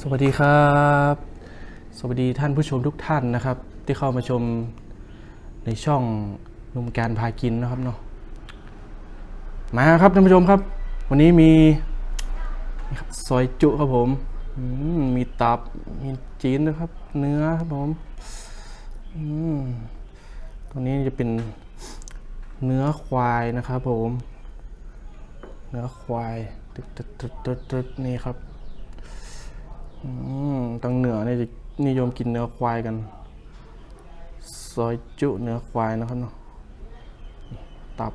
สวัสดีครับ สวัสดีท่านผู้ชมทุกท่านนะครับ ที่เข้ามาชมในช่องนุ่มการพากินนะครับเนาะมาครับท่านผู้ชมครับ วันนี้มีซอยจุครับผมมีตับมีจีนนะครับ เนื้อครับผมตัวนี้จะเป็นเนื้อควายนะครับผม เนื้อควายตึ๊ดตึ๊ดตึ๊ดตึ๊ดตึ๊ดนี่ครับ ทางเหนือเนี่ยจะนิยมกินเนื้อควายกัน ซอยจุเนื้อควายนะครับเนาะ ตับ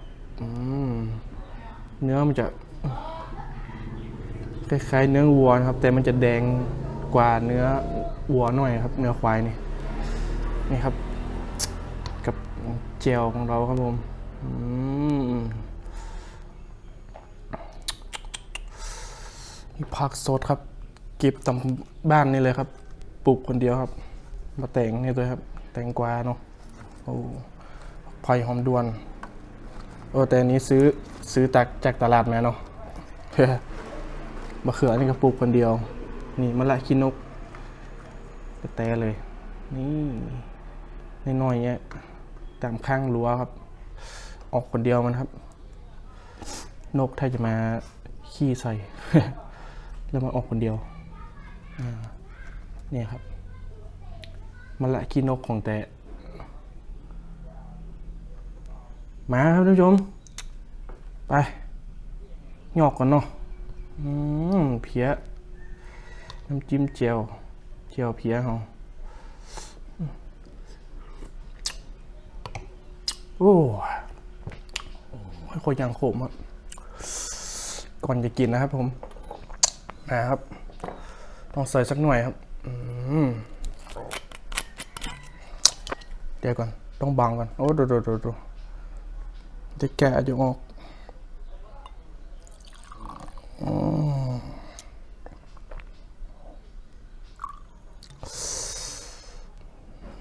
เนื้อมันจะ คล้ายๆเนื้อวัวนะครับ แต่มันจะแดงกว่าเนื้อวัวหน่อยครับ เนื้อควายนี่ นี่ครับ กับเจลของเราครับผมอืมมีผักสดครับ เก็บตามบ้านนี่เลยครับปลูกคนเดียวครับ มาแต่งนี่เลยครับ แตงกวาเนาะโอ้ไผ่หอมดวนโอ้แต่อันนี้ซื้อซื้อจากจากตลาดมาเนาะมะเขือนี่ก็ปลูกคนเดียว นี่มะละขี้นกแต่เลย นี่น้อยๆเนี่ยตามข้างรั้วครับ ออกคนเดียวมันครับ นกถ้าจะมาขี้ใส่ แล้วมันออกคนเดียว เนี่ยครับมันละขี้นกของแต่ มาครับท่านผู้ชม ไปหยอกกันเนาะอืมเพี้ยน้ำจิ้มเจียวเจียวเพี้ยเขาโอ้โอ้ยคนยังขมครับก่อนจะกินนะครับผมนะครับ ต้องใส่สักหน่วยครับเดี๋ยวก่อน ต้องบังก่อน โอ้ดูดูดูดูจะแกะจะออกอืม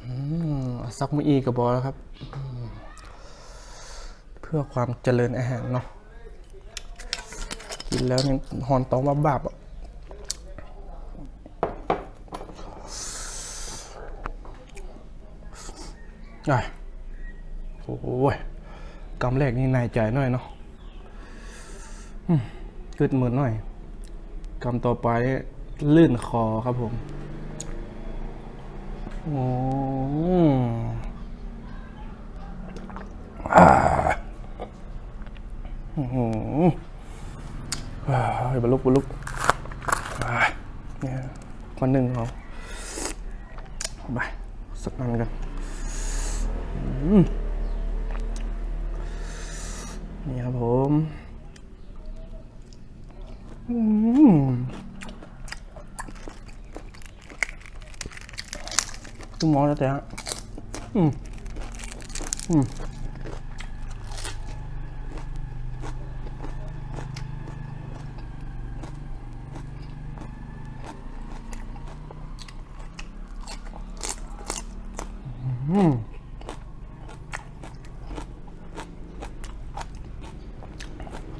อืมเอาสักมืออีกกับบอแล้วครับ เพื่อความเจริญอาหารเนาะกินแล้วเนี่หอนตองมาบาบอะ โอ้ยกำแรกนี่นายใจหน่อยเนาะกึดมือหน่อยกำต่อไปลื่นคอครับผม โอ้อ่าโอ้โหว้าวบลุบรรลุอ่าเนี่ยคนหนึ่งเอาไปสักนันกัน นี่ครับผมอืมคุณหมอแล้วแต่ฮะอืมอืม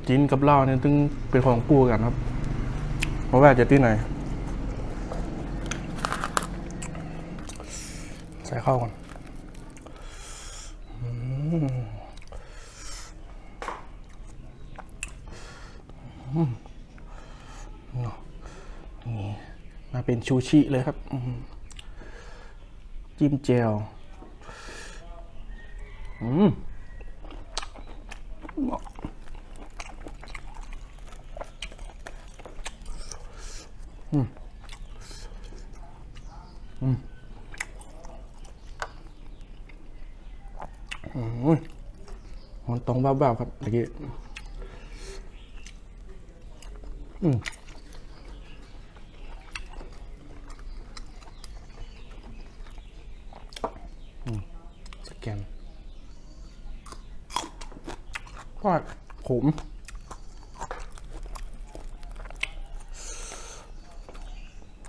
จีนกับเหล้าเนี่ยต้องเป็นของคู่กันครับ เพราะว่าจะที่ไหน ใส่ข้าวก่อนมอืมเนาะนี่มาเป็นชูชิเลยครับ จิ้มเจลอืม อืมอืมันตรงบ้าๆครับตะกี้อืม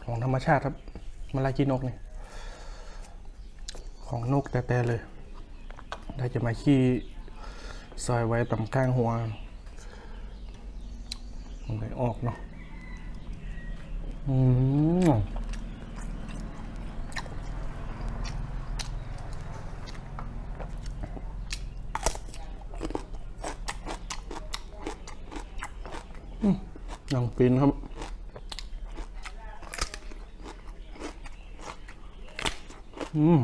ของธรรมชาติครับมาลากินกเนี่ยของนกแต่ๆเลย ได้จะมาขี้ซอยไว้ต่ำก้างหัวมันไปออกเนาะอืมยังฟินครับ อืม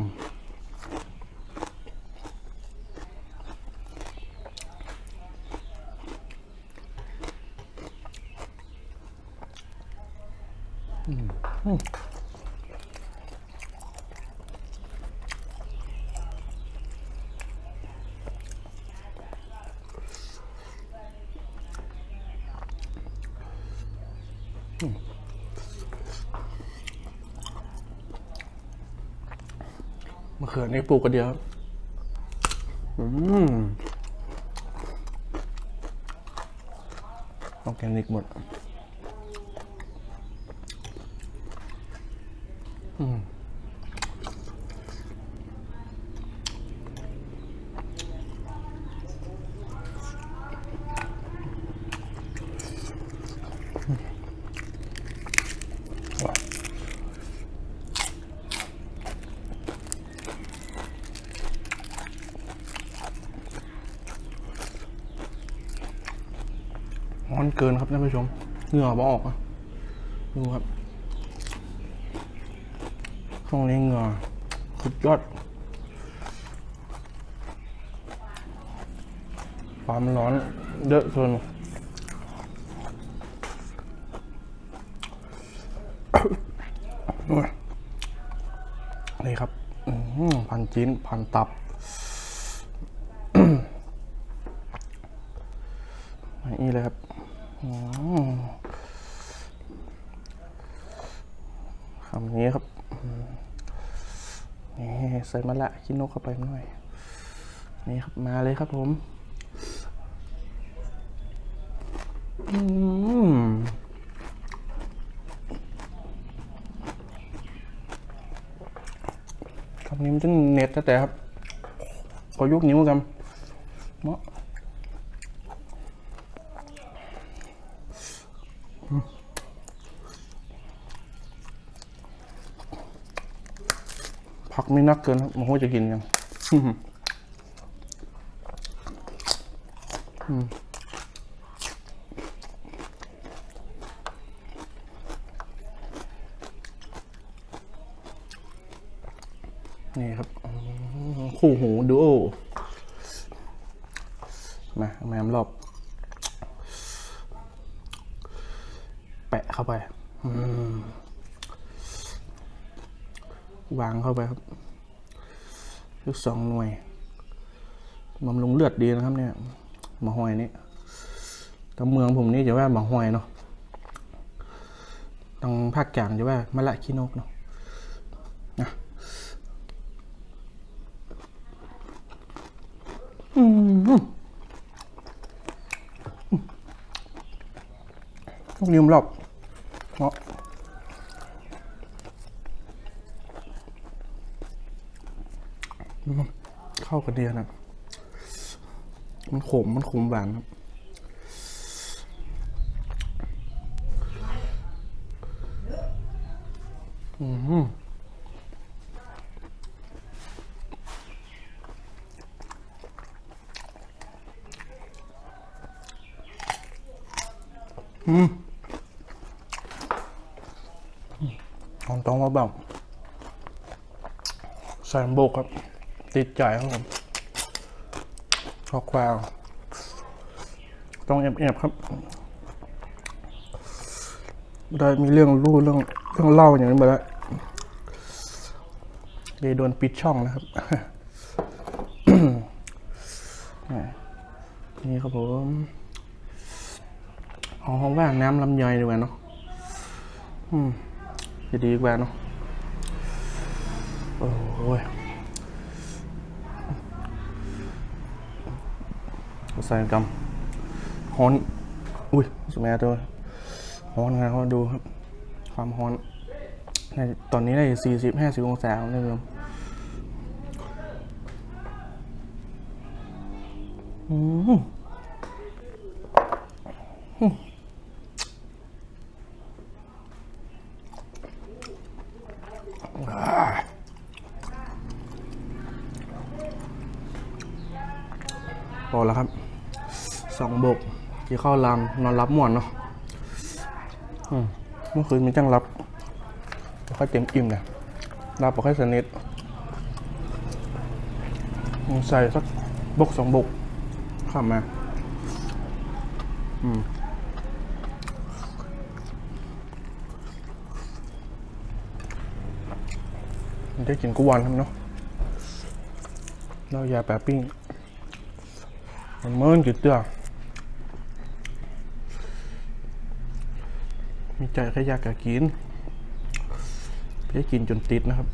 มะเขือนี่ปลูกกระเดียวอืมออร์แกนิกหมด อืมร้อนเกินครับท่านผู้ชม เหงื่อมาออกอะดูครับช่วงนี้เหงื่อสุดยอด ความร้อนเยอะเกินนี่ครับพันจิ้น พันตับ นี่เลยครับอืมคำนี้ครับอืมนี่ใส่ มาละขี้นกเข้าไปหน่อยนี่ครับมาเลยครับผมอืมคำนี้มันจะเน็ตแต่ครับขอยุกนิ้วกันเนาะ ผักไม่นักเกินครับมันคงจะกินกันนี่ครับ คู่หูดูโอมาแมมรอบ แปะเข้าไปอืม วางเข้าไปครับลูกสองหน่วยบำรุงเลือดดีนะครับเนี่ยหมาหอยนี่ทางเมืองผมนี่จะว่าหมาหอยเนาะทางภาคกลางจะว่ามะละขี้นกเนาะนะอืมต้องลืมหรอกเพราะ เข้ากันดียนะมันขมมันขมหวานครับอืมอืมลองต้องมาแบบใส่บกครับ ติดใจครับผมชอควาวต้องแอบๆครับ ได้มีเรื่องรู้เรื่องเรื่องเล่าอย่างนี้มาแล้วเลยโดนปิดช่องนะครับนี่ครับผมเอาห้องว่างน้ำลำไยดีกว่าเนาะอืมจะดีกว่าเนาะโอ้ย ใส่กำฮอน อุ้ยสมัยตัวฮอนนะเขาดูครับ ความฮอนในตอนนี้ได้สี่สิบห้าสิบองศาครับท่านผู้ชมอืมอืมอ่าพอแล้วครับ สองบกกี่ข้าวลำนอนรับหมวนเนาะอืมเมื่อคืนมีจังรับบ่ค่อยเต็มอิ่มนะรับบ่ค่อยสนิทอืมใส่สักบกสองบกข้ามมา อืมมันได้กินกุวันครับเนาะเรายาแปะปิ้งมันเมินกี่เตื้อ มีใจแค่อยากจะกินไม่กินจนติดนะครับ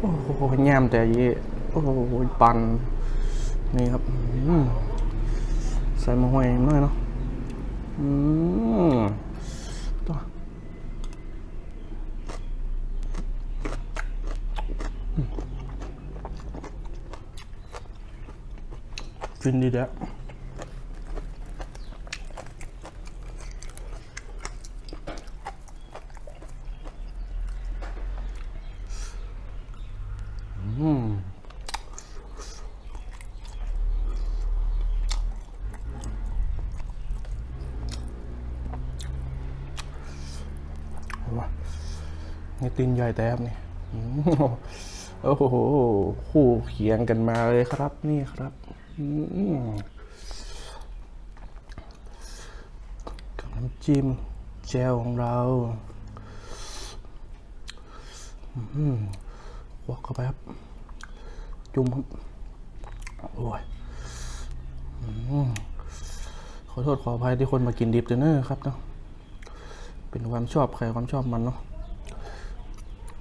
โอ้โหแยมแต่ยี่โอ้โหปันนี่ครับใส่มะฮวยหน่อยเนาะอืม ฟินดีเด้ออืมเห็นปะนี่ตีนใหญ่แต้มนี่อืมโอ้โห คู่เคียงกันมาเลยครับนี่ครับ กับน้ำจิ้มแจวของเราอืมวักเข้าไปครับ จุ่มครับโอ้ยขอโทษขออภัยที่คนมากินดิบเดนเนอร์ครับเนาะเป็นความชอบใครความชอบมันเนาะ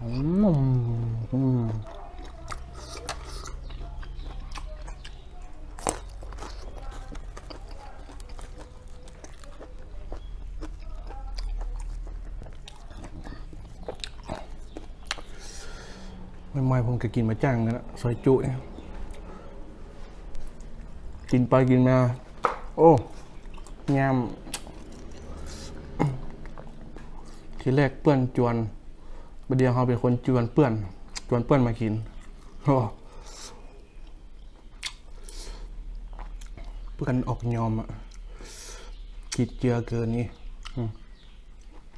อืมอืมไม่ไม่ ผมก็กินมาจ้างนะซอยจุเนี่ยกินไปกินมา โอ้ยามทีแรกเปื้อนจวนประเดี๋ยวเขาเป็นคนจวนเปื้อน จวนเปื้อนมากินโอ้เปื้อนออกยอมอะกิดเจือเกินนี่อืม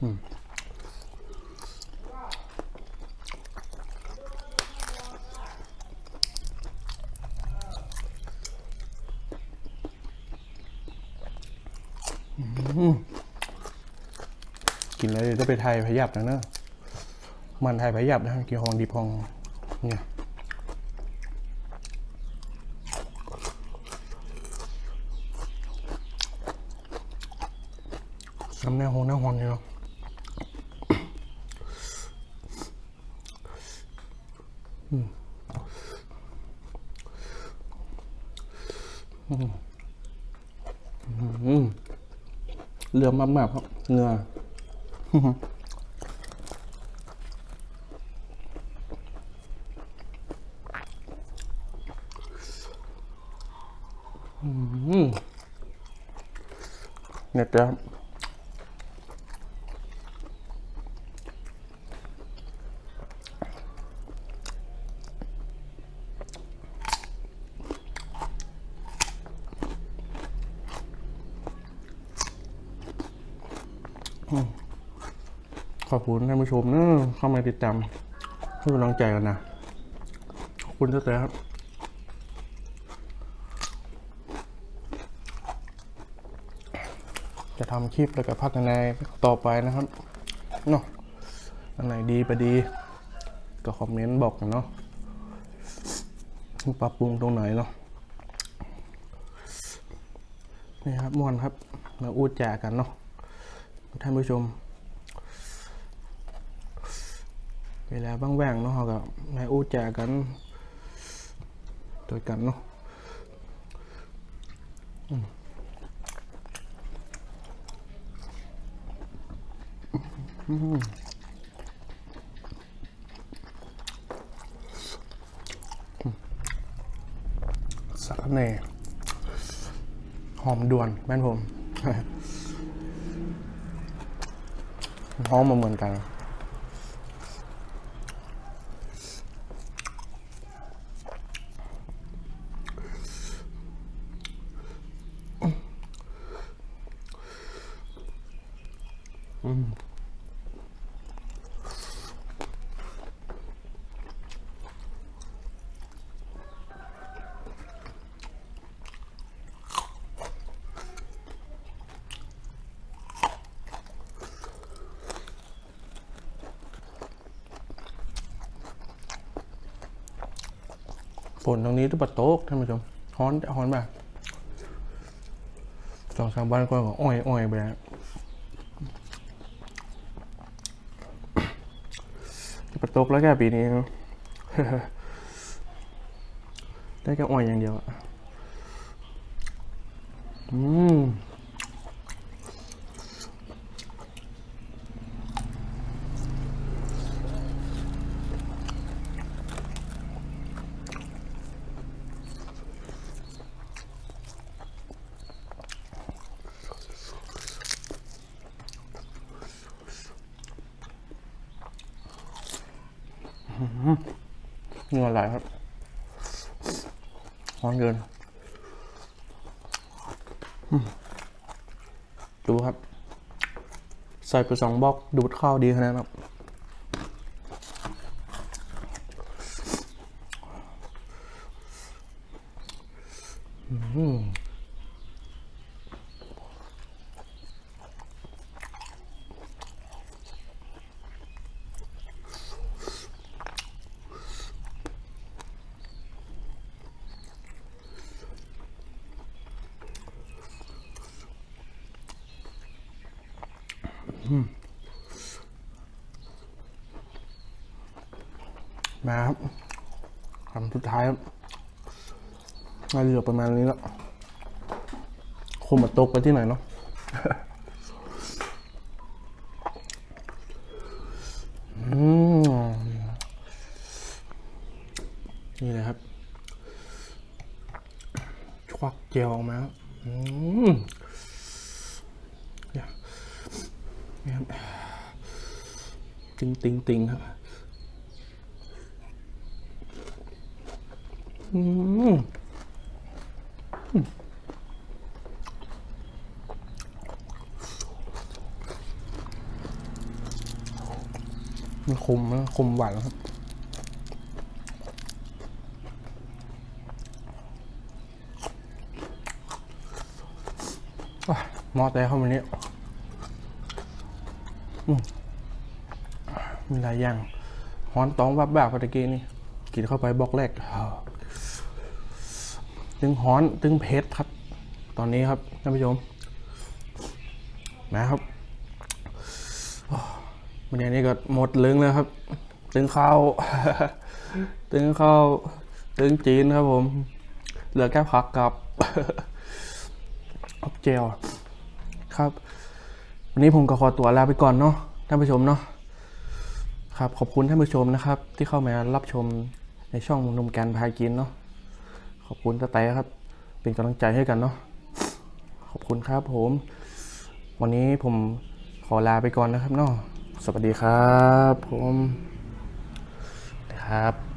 อืม กินแล้วจะไปไทยพยับนะเนอะมันไทยพยับนะกินของดีพองเนี่ยน้ำแนวหงแนวหอนเนาะอืมอืมอืม เรือมากๆครับเงืออืมเนี่ยจะขอบคุณท่านผู้ชมเน อะเข้ามาติดตามให้กำลังใจกันนะขอบคุณเจ้าแต่ครับจะทำคลิปแล้วก็พัฒนาต่อไปนะครับเนาะอันไหนดีไปดี ก็คอมเมนต์บอกกันเนาะปรับปรุงตรงไหนเนาะนี่ครับม่วนครับ มาอูดแจกกันเนาะท่านผู้ชม เวลาบ้างแว่งๆเนาะเราก็มาอูดแจกกันโดยกันเนาะสาเน่หอมด่วนแม่นผมหอมมาเหมือนกัน ฝนตรงนี้ตุบะโต๊กท่านผู้ชมฮ้อนฮ้อนแบบสองสามวันก่อนก็อ้อยอ้อยไปแล้วตุบะโต๊กแล้วแค่ปีนี้ได้แค่อ้อยอย่างเดียวอืม เงื่อไหลครับร้อนเกินดูครับ ใส่ไปสองบล็อกดูดข้าวดีขนาดนั้นครับอืมมาครับคำสุดท้ายครับ น่าจะเหลือประมาณนี้แล้วคงมาตกไปที่ไหนเนาะอืมนี่เลยครับควักเจลออกมาอืมเนี่ยเนี่ยครับติงติงติงครับ อืม มันคมนะคมหวานครับอะหมอแต่เข้ามาเนี้ยมีหลายอย่างฮ้อนตองวับแบบพอตะกี้นี่กินเข้าไปบล็อกแรกตึงฮ้อนตึงเพชรครับ ตอนนี้ครับท่านผู้ชมนะครับ วันนี้ก็หมดเรื่องแล้วครับ ตึงข้าวตึงข้าวตึงจีนครับผม เหลือแค่ผักกับออกเจลครับ วันนี้ผมก็ขอตัวลาไปก่อนเนาะท่านผู้ชมเนาะครับขอบคุณท่านผู้ชมนะครับ ที่เข้ามารับชมในช่องนุ่มแกนพากินเนาะขอบคุณตาแต่ครับ เป็นกำลังใจให้กันเนาะขอบคุณครับผม วันนี้ผมขอลาไปก่อนนะครับเนาะ สวัสดีครับผมครับ